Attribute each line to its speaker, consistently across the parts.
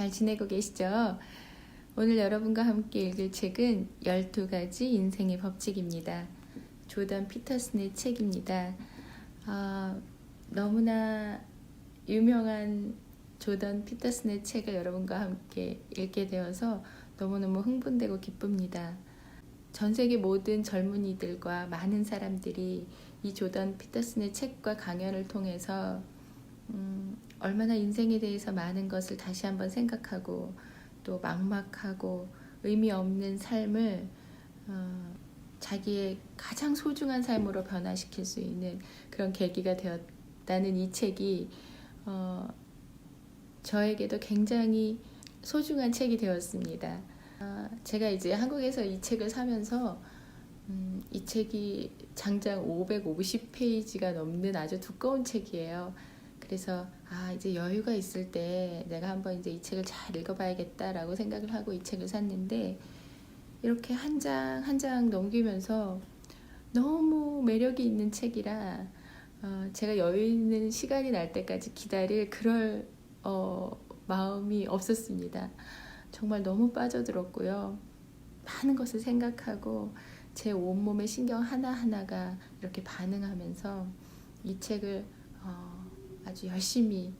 Speaker 1: 잘 지내고 계시죠? 오늘 여러분과 함께 읽을 책은 12가지 인생의 법칙입니다. 조던 피터슨의 책입니다. 아, 너무나 유명한 조던 피터슨의 책을 여러분과 함께 읽게 되어서 너무너무 흥분되고 기쁩니다. 전 세계 모든 젊은이들과 많은 사람들이 이 조던 피터슨의 책과 강연을 통해서 음, 얼마나 인생에 대해서 많은 것을 다시 한번 생각하고 또 막막하고 의미 없는 삶을 어, 자기의 가장 소중한 삶으로 변화시킬 수 있는 그런 계기가 되었다는 이 책이 어, 저에게도 굉장히 소중한 책이 되었습니다. 아, 제가 이제 한국에서 이 책을 사면서 음, 이 책이 장장 550페이지가 넘는 아주 두꺼운 책이에요. 그래서 아 이제 여유가 있을 때 내가 한번 이제 이 책을 잘 읽어봐야겠다라고 생각을 하고 이 책을 샀는데 이렇게 한장 한 장 넘기면서 너무 매력이 있는 책이라 어, 제가 여유 있는 시간이 날 때까지 기다릴 그럴 어, 마음이 없었습니다. 정말 너무 빠져들었고요. 많은 것을 생각하고 제 온몸의 신경 하나하나가 이렇게 반응하면서 이 책을 어, 아주 열심히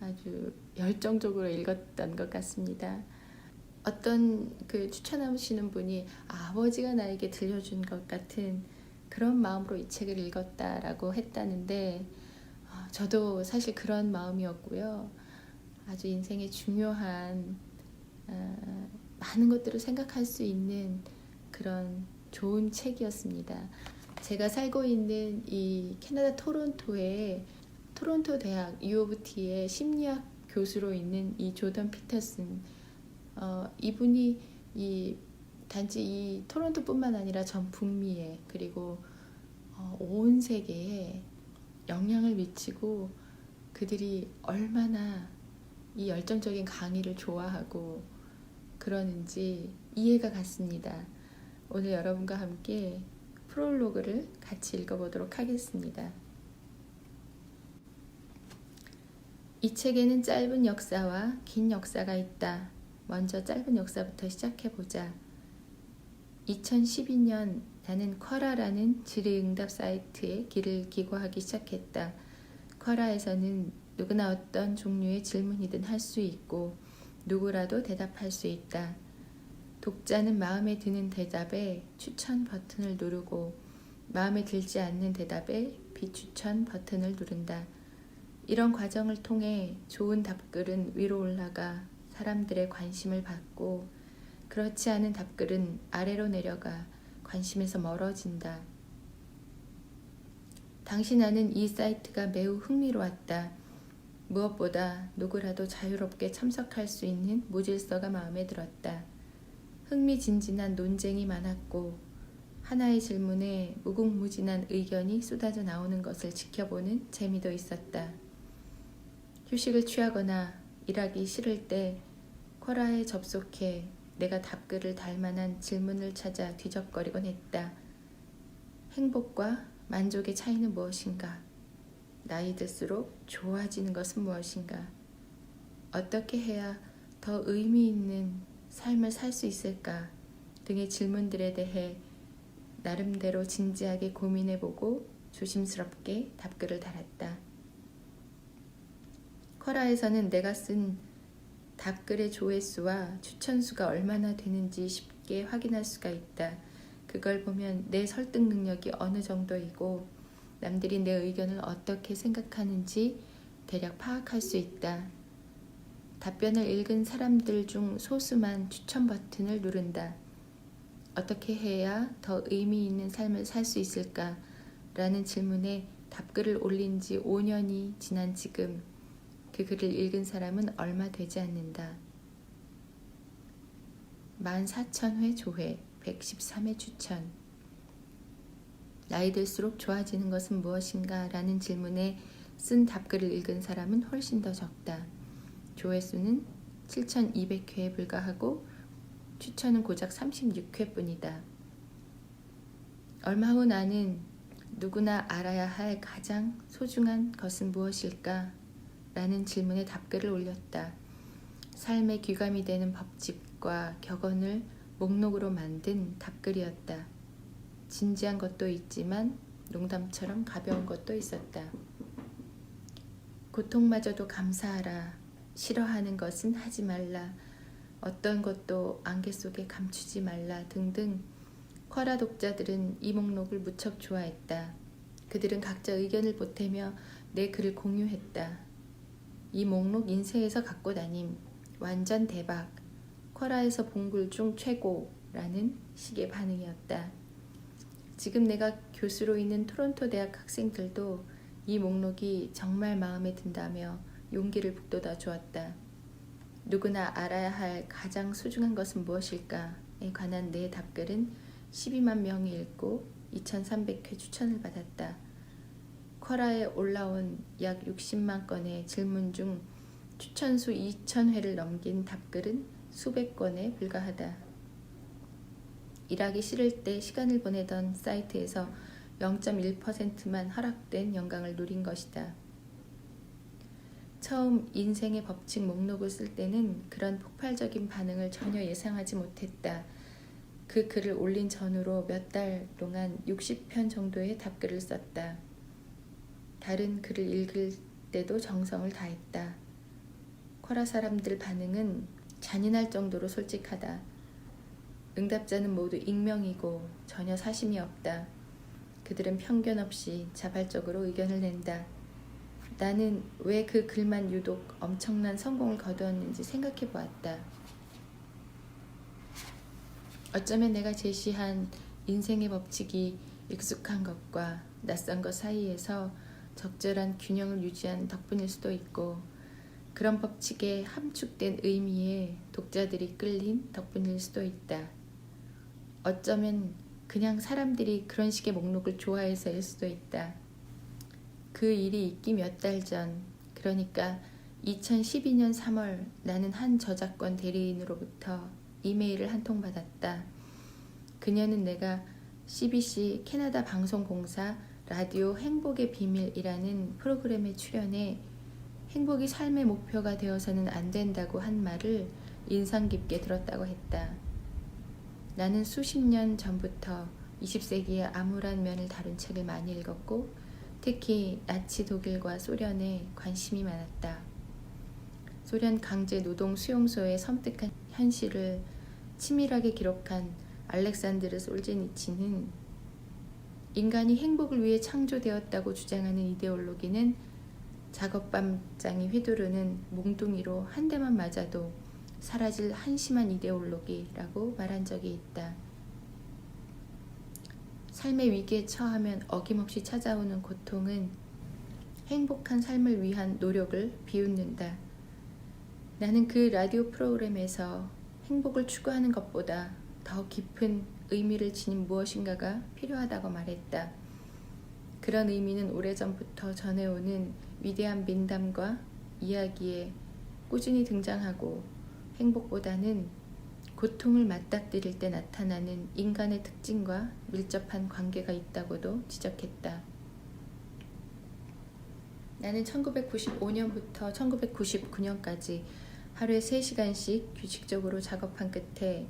Speaker 1: 아주 열정적으로 읽었던 것 같습니다. 어떤 그 추천하시는 분이 아버지가 나에게 들려준 것 같은 그런 마음으로 이 책을 읽었다라고 했다는데 어, 저도 사실 그런 마음이었고요. 아주 인생의 중요한 어, 많은 것들을 생각할 수 있는 그런 좋은 책이었습니다. 제가 살고 있는 이 캐나다 토론토에 토론토 대학 U of T의 심리학 교수로 있는 이 조던 피터슨 어, 이분이 이 단지 이 토론토뿐만 아니라 전 북미에 그리고 어, 온 세계에 영향을 미치고 그들이 얼마나 이 열정적인 강의를 좋아하고 그러는지 이해가 갔습니다. 오늘 여러분과 함께 프롤로그를 같이 읽어보도록 하겠습니다. 이 책에는 짧은 역사와 긴 역사가 있다. 먼저 짧은 역사부터 시작해 보자. 2012년 나는 쿼라라는 질의응답 사이트에 길을 기고하기 시작했다. 쿼라에서는 누구나 어떤 종류의 질문이든 할 수 있고 누구라도 대답할 수 있다. 독자는 마음에 드는 대답에 추천 버튼을 누르고 마음에 들지 않는 대답에 비추천 버튼을 누른다. 이런 과정을 통해 좋은 답글은 위로 올라가 사람들의 관심을 받고 그렇지 않은 답글은 아래로 내려가 관심에서 멀어진다. 당시 나는 이 사이트가 매우 흥미로웠다. 무엇보다 누구라도 자유롭게 참석할 수 있는 무질서가 마음에 들었다. 흥미진진한 논쟁이 많았고 하나의 질문에 무궁무진한 의견이 쏟아져 나오는 것을 지켜보는 재미도 있었다. 휴식을 취하거나 일하기 싫을 때 쿼라에 접속해 내가 답글을 달 만한 질문을 찾아 뒤적거리곤 했다. 행복과 만족의 차이는 무엇인가? 나이 들수록 좋아지는 것은 무엇인가? 어떻게 해야 더 의미 있는 삶을 살 수 있을까? 등의 질문들에 대해 나름대로 진지하게 고민해보고 조심스럽게 답글을 달았다. 커라에서는 내가 쓴 답글의 조회수와 추천수가 얼마나 되는지 쉽게 확인할 수가 있다. 그걸 보면 내 설득 능력이 어느 정도이고 남들이 내 의견을 어떻게 생각하는지 대략 파악할 수 있다. 답변을 읽은 사람들 중 소수만 추천 버튼을 누른다. 어떻게 해야 더 의미 있는 삶을 살 수 있을까? 라는 질문에 답글을 올린 지 5년이 지난 지금 그 글을 읽은 사람은 얼마 되지 않는다. 14,000회 조회, 113회 추천. 나이 들수록 좋아지는 것은 무엇인가? 라는 질문에 쓴 답글을 읽은 사람은 훨씬 더 적다. 조회수는 7,200회에 불과하고 추천은 고작 36회 뿐이다. 얼마 후 나는 누구나 알아야 할 가장 소중한 것은 무엇일까? 라는 질문에 답글을 올렸다. 삶의 귀감이 되는 법칙과 격언을 목록으로 만든 답글이었다. 진지한 것도 있지만 농담처럼 가벼운 것도 있었다. 고통마저도 감사하라. 싫어하는 것은 하지 말라. 어떤 것도 안개 속에 감추지 말라 등등 쿼라 독자들은 이 목록을 무척 좋아했다. 그들은 각자 의견을 보태며 내 글을 공유했다. 이 목록 인쇄해서 갖고 다님. 완전 대박. 쿼라에서 본 글 중 최고라는 식의 반응이었다. 지금 내가 교수로 있는 토론토 대학 학생들도 이 목록이 정말 마음에 든다며 용기를 북돋아 주었다. 누구나 알아야 할 가장 소중한 것은 무엇일까에 관한 내 답글은 12만 명이 읽고 2,300회 추천을 받았다. 쿼라에 올라온 약 60만 건의 질문 중 추천수 2,000회를 넘긴 답글은 수백 건에 불과하다. 일하기 싫을 때 시간을 보내던 사이트에서 0.1%만 허락된 영광을 누린 것이다. 처음 인생의 법칙 목록을 쓸 때는 그런 폭발적인 반응을 전혀 예상하지 못했다. 그 글을 올린 전후로 몇 달 동안 60편 정도의 답글을 썼다. 다른 글을 읽을 때도 정성을 다했다. 쿼라 사람들 반응은 잔인할 정도로 솔직하다. 응답자는 모두 익명이고 전혀 사심이 없다. 그들은 편견 없이 자발적으로 의견을 낸다. 나는 왜 그 글만 유독 엄청난 성공을 거두었는지 생각해 보았다. 어쩌면 내가 제시한 인생의 법칙이 익숙한 것과 낯선 것 사이에서 적절한 균형을 유지한 덕분일 수도 있고 그런 법칙에 함축된 의미에 독자들이 끌린 덕분일 수도 있다. 어쩌면 그냥 사람들이 그런 식의 목록을 좋아해서일 수도 있다. 그 일이 있기 몇 달 전, 그러니까 2012년 3월 나는 한 저작권 대리인으로부터 이메일을 한 통 받았다. 그녀는 내가 CBC 캐나다 방송공사 라디오 행복의 비밀이라는 프로그램에 출연해 행복이 삶의 목표가 되어서는 안 된다고 한 말을 인상 깊게 들었다고 했다. 나는 수십 년 전부터 20세기의 암울한 면을 다룬 책을 많이 읽었고 특히 나치 독일과 소련에 관심이 많았다. 소련 강제 노동 수용소의 섬뜩한 현실을 치밀하게 기록한 알렉산드르 솔제니치는 인간이 행복을 위해 창조되었다고 주장하는 이데올로기는 작업밤장이 휘두르는 몽둥이로 한 대만 맞아도 사라질 한심한 이데올로기라고 말한 적이 있다. 삶의 위기에 처하면 어김없이 찾아오는 고통은 행복한 삶을 위한 노력을 비웃는다. 나는 그 라디오 프로그램에서 행복을 추구하는 것보다 더 깊은 의미를 지닌 무엇인가가 필요하다고 말했다. 그런 의미는 오래전부터 전해오는 위대한 민담과 이야기에 꾸준히 등장하고 행복보다는 고통을 맞닥뜨릴 때 나타나는 인간의 특징과 밀접한 관계가 있다고도 지적했다. 나는 1995년부터 1999년까지 하루에 3시간씩 규칙적으로 작업한 끝에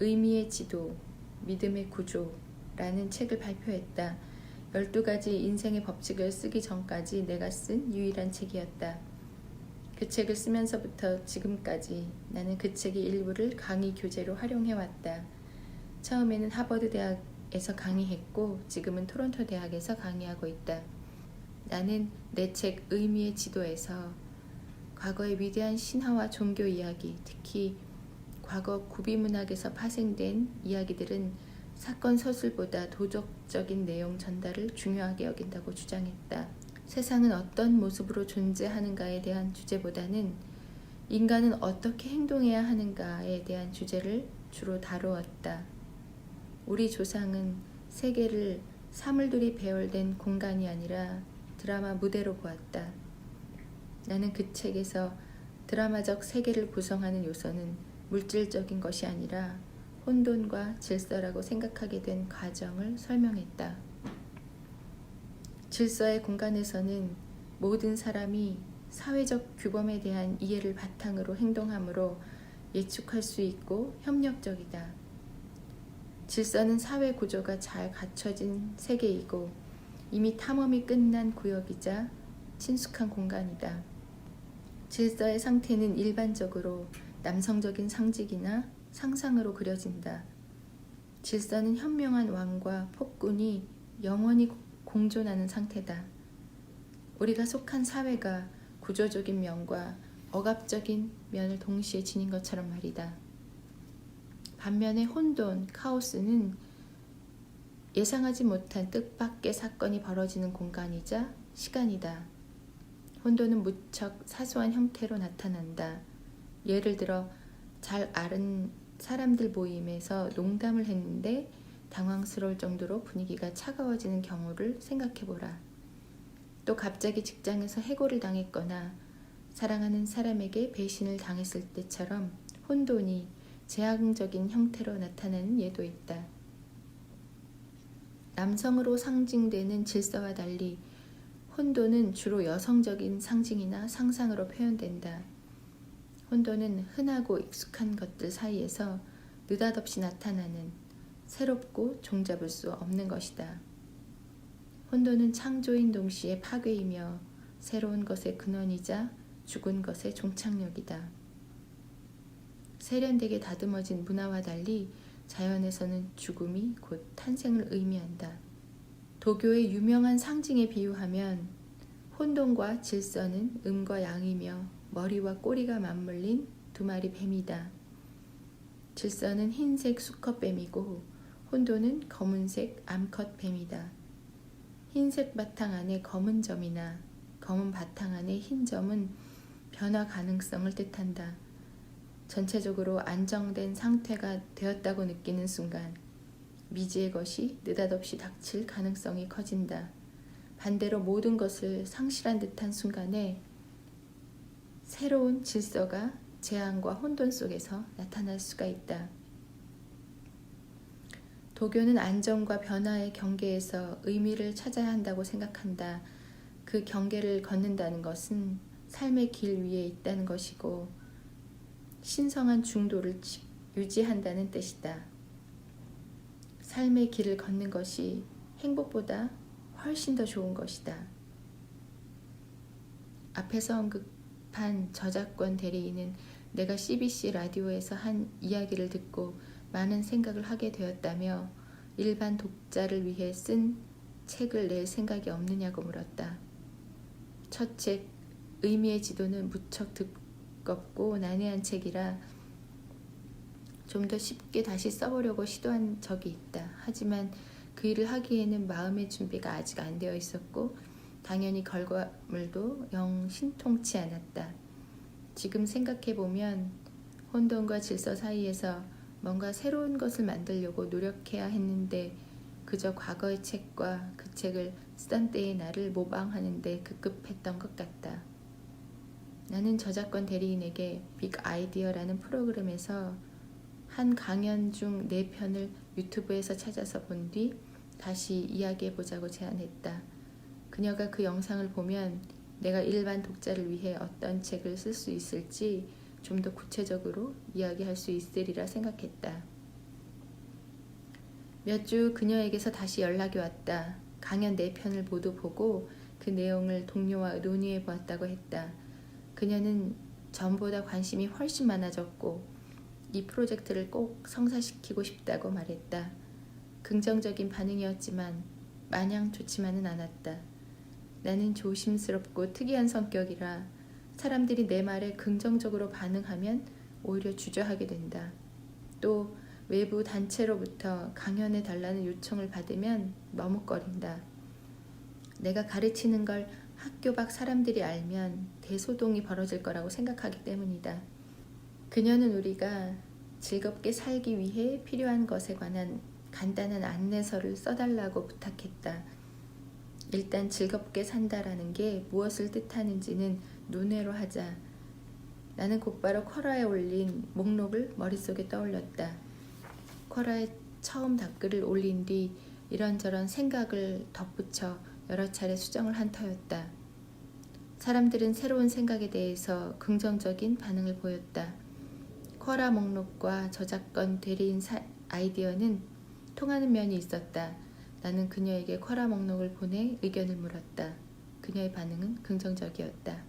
Speaker 1: 의미의 지도, 믿음의 구조라는 책을 발표했다. 12가지 인생의 법칙을 쓰기 전까지 내가 쓴 유일한 책이었다. 그 책을 쓰면서부터 지금까지 나는 그 책의 일부를 강의 교재로 활용해왔다. 처음에는 하버드 대학에서 강의했고 지금은 토론토 대학에서 강의하고 있다. 나는 내 책 의미의 지도에서 과거의 위대한 신화와 종교 이야기, 특히 과거 구비 문학에서 파생된 이야기들은 사건 서술보다 도덕적인 내용 전달을 중요하게 여긴다고 주장했다. 세상은 어떤 모습으로 존재하는가에 대한 주제보다는 인간은 어떻게 행동해야 하는가에 대한 주제를 주로 다루었다. 우리 조상은 세계를 사물들이 배열된 공간이 아니라 드라마 무대로 보았다. 나는 그 책에서 드라마적 세계를 구성하는 요소는 물질적인 것이 아니라 혼돈과 질서라고 생각하게 된 과정을 설명했다. 질서의 공간에서는 모든 사람이 사회적 규범에 대한 이해를 바탕으로 행동하므로 예측할 수 있고 협력적이다. 질서는 사회 구조가 잘 갖춰진 세계이고 이미 탐험이 끝난 구역이자 친숙한 공간이다. 질서의 상태는 일반적으로 남성적인 상징이나 상상으로 그려진다. 질서는 현명한 왕과 폭군이 영원히 공존하는 상태다. 우리가 속한 사회가 구조적인 면과 억압적인 면을 동시에 지닌 것처럼 말이다. 반면에 혼돈, 카오스는 예상하지 못한 뜻밖의 사건이 벌어지는 공간이자 시간이다. 혼돈은 무척 사소한 형태로 나타난다. 예를 들어 잘 아는 사람들 모임에서 농담을 했는데 당황스러울 정도로 분위기가 차가워지는 경우를 생각해보라. 또 갑자기 직장에서 해고를 당했거나 사랑하는 사람에게 배신을 당했을 때처럼 혼돈이 제한적인 형태로 나타나는 예도 있다. 남성으로 상징되는 질서와 달리 혼돈은 주로 여성적인 상징이나 상상으로 표현된다. 혼돈은 흔하고 익숙한 것들 사이에서 느닷없이 나타나는 새롭고 종잡을 수 없는 것이다. 혼돈은 창조인 동시에 파괴이며 새로운 것의 근원이자 죽은 것의 종착역이다. 세련되게 다듬어진 문화와 달리 자연에서는 죽음이 곧 탄생을 의미한다. 도교의 유명한 상징에 비유하면 혼돈과 질서는 음과 양이며 머리와 꼬리가 맞물린 두 마리 뱀이다. 질서는 흰색 수컷뱀이고 혼돈은 검은색 암컷 뱀이다. 흰색 바탕 안에 검은 점이나 검은 바탕 안에 흰 점은 변화 가능성을 뜻한다. 전체적으로 안정된 상태가 되었다고 느끼는 순간 미지의 것이 느닷없이 닥칠 가능성이 커진다. 반대로 모든 것을 상실한 듯한 순간에 새로운 질서가 재앙과 혼돈 속에서 나타날 수가 있다. 도교는 안정과 변화의 경계에서 의미를 찾아야 한다고 생각한다. 그 경계를 걷는다는 것은 삶의 길 위에 있다는 것이고 신성한 중도를 유지한다는 뜻이다. 삶의 길을 걷는 것이 행복보다 훨씬 더 좋은 것이다. 앞에서 언급 한 저작권 대리인은 내가 CBC 라디오에서 한 이야기를 듣고 많은 생각을 하게 되었다며 일반 독자를 위해 쓴 책을 낼 생각이 없느냐고 물었다. 첫 책, 의미의 지도는 무척 두껍고 난해한 책이라 좀 더 쉽게 다시 써보려고 시도한 적이 있다. 하지만 그 일을 하기에는 마음의 준비가 아직 안 되어 있었고 당연히 결과물도 영 신통치 않았다. 지금 생각해보면 혼돈과 질서 사이에서 뭔가 새로운 것을 만들려고 노력해야 했는데 그저 과거의 책과 그 책을 쓰던 때의 나를 모방하는데 급급했던 것 같다. 나는 저작권 대리인에게 빅 아이디어라는 프로그램에서 한 강연 중 네 편을 유튜브에서 찾아서 본 뒤 다시 이야기해 보자고 제안했다. 그녀가 그 영상을 보면 내가 일반 독자를 위해 어떤 책을 쓸 수 있을지 좀 더 구체적으로 이야기할 수 있으리라 생각했다. 몇 주 그녀에게서 다시 연락이 왔다. 강연 네 편을 모두 보고 그 내용을 동료와 논의해 보았다고 했다. 그녀는 전보다 관심이 훨씬 많아졌고 이 프로젝트를 꼭 성사시키고 싶다고 말했다. 긍정적인 반응이었지만 마냥 좋지만은 않았다. 나는 조심스럽고 특이한 성격이라 사람들이 내 말에 긍정적으로 반응하면 오히려 주저하게 된다. 또 외부 단체로부터 강연해 달라는 요청을 받으면 머뭇거린다. 내가 가르치는 걸 학교 밖 사람들이 알면 대소동이 벌어질 거라고 생각하기 때문이다. 그녀는 우리가 즐겁게 살기 위해 필요한 것에 관한 간단한 안내서를 써달라고 부탁했다. 일단 즐겁게 산다라는 게 무엇을 뜻하는지는 논외로 하자. 나는 곧바로 쿼라에 올린 목록을 머릿속에 떠올렸다. 쿼라에 처음 댓글을 올린 뒤 이런저런 생각을 덧붙여 여러 차례 수정을 한 터였다. 사람들은 새로운 생각에 대해서 긍정적인 반응을 보였다. 쿼라 목록과 저작권 대리인 사- 아이디어는 통하는 면이 있었다. 나는 그녀에게 쿼라 목록을 보내 의견을 물었다. 그녀의 반응은 긍정적이었다.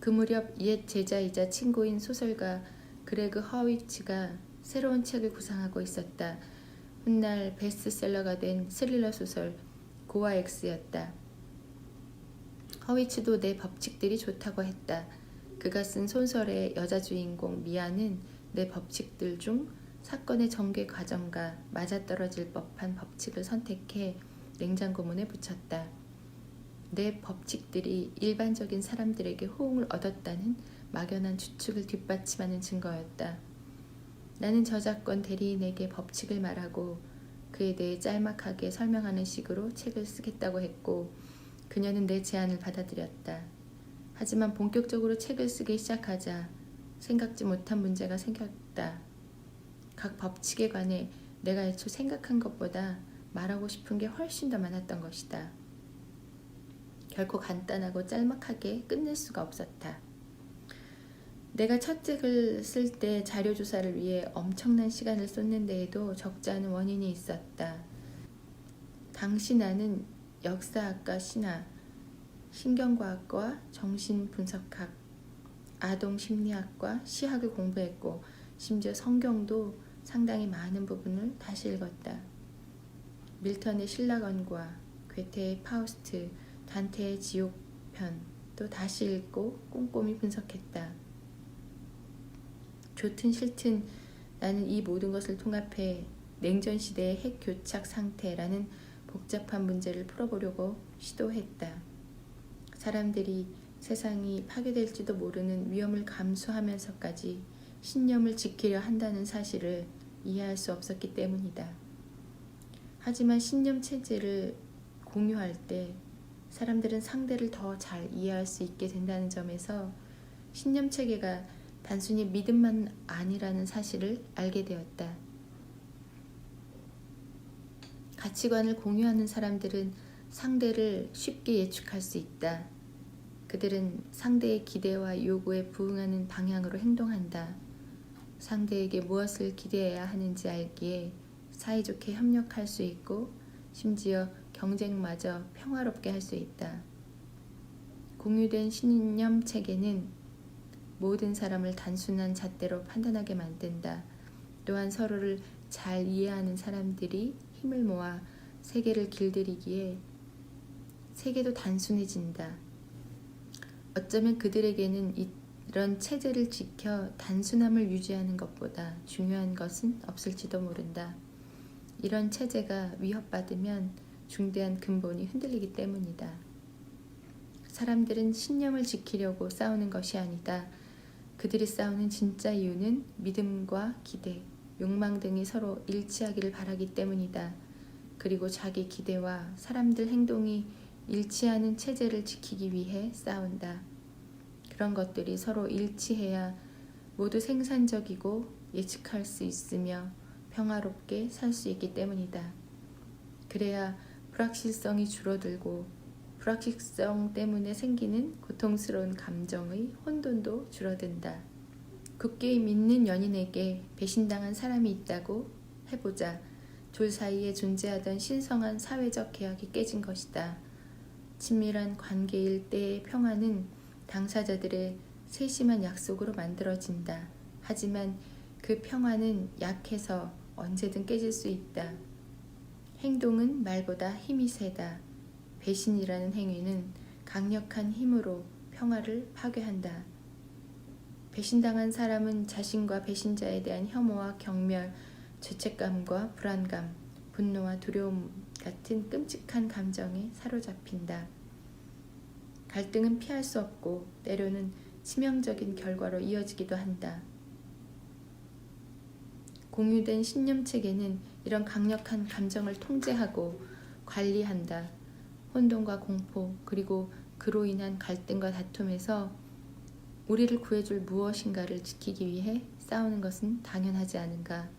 Speaker 1: 그 무렵 옛 제자이자 친구인 소설가 그레그 허위츠가 새로운 책을 구상하고 있었다. 훗날 베스트셀러가 된 스릴러 소설 고와 엑스였다. 허위츠도 내 법칙들이 좋다고 했다. 그가 쓴 소설의 여자 주인공 미아는 내 법칙들 중 사건의 전개 과정과 맞아떨어질 법한 법칙을 선택해 냉장고 문에 붙였다. 내 법칙들이 일반적인 사람들에게 호응을 얻었다는 막연한 추측을 뒷받침하는 증거였다. 나는 저작권 대리인에게 법칙을 말하고 그에 대해 짤막하게 설명하는 식으로 책을 쓰겠다고 했고 그녀는 내 제안을 받아들였다. 하지만 본격적으로 책을 쓰기 시작하자 생각지 못한 문제가 생겼다. 각 법칙에 관해 내가 애초 생각한 것보다 말하고 싶은 게 훨씬 더 많았던 것이다. 결코 간단하고 짤막하게 끝낼 수가 없었다. 내가 첫 책을 쓸 때 자료 조사를 위해 엄청난 시간을 쏟는데에도 적지 않은 원인이 있었다. 당시 나는 역사학과 신화, 신경과학과 정신분석학, 아동심리학과 시학을 공부했고 심지어 성경도 상당히 많은 부분을 다시 읽었다. 밀턴의 신라건과 괴테의 파우스트, 단테의 지옥편 또 다시 읽고 꼼꼼히 분석했다. 좋든 싫든 나는 이 모든 것을 통합해 냉전 시대의 핵 교착 상태라는 복잡한 문제를 풀어보려고 시도했다. 사람들이 세상이 파괴될지도 모르는 위험을 감수하면서까지 신념을 지키려 한다는 사실을 이해할 수 없었기 때문이다. 하지만 신념 체제를 공유할 때 사람들은 상대를 더 잘 이해할 수 있게 된다는 점에서 신념 체계가 단순히 믿음만 아니라는 사실을 알게 되었다. 가치관을 공유하는 사람들은 상대를 쉽게 예측할 수 있다. 그들은 상대의 기대와 요구에 부응하는 방향으로 행동한다. 상대에게 무엇을 기대해야 하는지 알기에 사이좋게 협력할 수 있고 심지어 경쟁마저 평화롭게 할 수 있다. 공유된 신념 체계는 모든 사람을 단순한 잣대로 판단하게 만든다. 또한 서로를 잘 이해하는 사람들이 힘을 모아 세계를 길들이기에 세계도 단순해진다. 어쩌면 그들에게는 이런 체제를 지켜 단순함을 유지하는 것보다 중요한 것은 없을지도 모른다. 이런 체제가 위협받으면 중대한 근본이 흔들리기 때문이다. 사람들은 신념을 지키려고 싸우는 것이 아니다. 그들이 싸우는 진짜 이유는 믿음과 기대, 욕망 등이 서로 일치하기를 바라기 때문이다. 그리고 자기 기대와 사람들 행동이 일치하는 체제를 지키기 위해 싸운다. 그런 것들이 서로 일치해야 모두 생산적이고 예측할 수 있으며 평화롭게 살 수 있기 때문이다. 그래야 불확실성이 줄어들고 불확실성 때문에 생기는 고통스러운 감정의 혼돈도 줄어든다. 굳게 믿는 연인에게 배신당한 사람이 있다고 해보자. 둘 사이에 존재하던 신성한 사회적 계약이 깨진 것이다. 친밀한 관계일 때의 평화는 당사자들의 세심한 약속으로 만들어진다. 하지만 그 평화는 약해서 언제든 깨질 수 있다. 행동은 말보다 힘이 세다. 배신이라는 행위는 강력한 힘으로 평화를 파괴한다. 배신당한 사람은 자신과 배신자에 대한 혐오와 경멸, 죄책감과 불안감, 분노와 두려움 같은 끔찍한 감정에 사로잡힌다. 갈등은 피할 수 없고 때로는 치명적인 결과로 이어지기도 한다. 공유된 신념 체계는 이런 강력한 감정을 통제하고 관리한다. 혼돈과 공포, 그리고 그로 인한 갈등과 다툼에서 우리를 구해줄 무엇인가를 지키기 위해 싸우는 것은 당연하지 않은가.